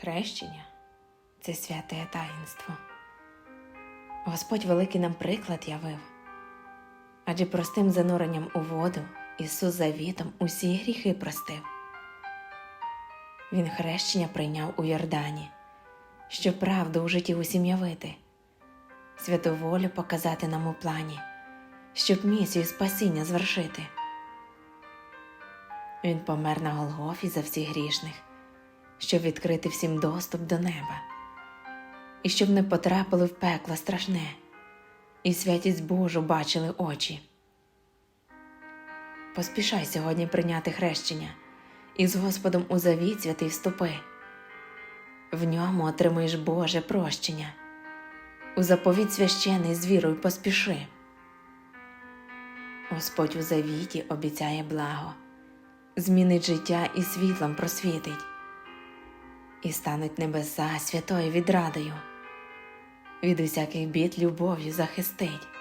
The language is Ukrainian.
Хрещення це святе таїнство. Господь великий нам приклад явив, адже простим зануренням у воду Ісус завітом усі гріхи простив. Він хрещення прийняв у Йордані, щоб правду у житті усім явити, святу волю показати нам у плані, щоб місію спасіння звершити. Він помер на Голгофі за всіх грішних, щоб відкрити всім доступ до неба, і щоб не потрапили в пекло страшне, і святість Божу бачили очі. Поспішай сьогодні прийняти хрещення і з Господом у завіт святий вступи. В ньому отримаєш Боже прощення, у заповідь священий з вірою поспіши. Господь у завіті обіцяє благо, змінить життя і світлом просвітить, і стануть небеса святою відрадою, від усяких бід любов'ю захистить.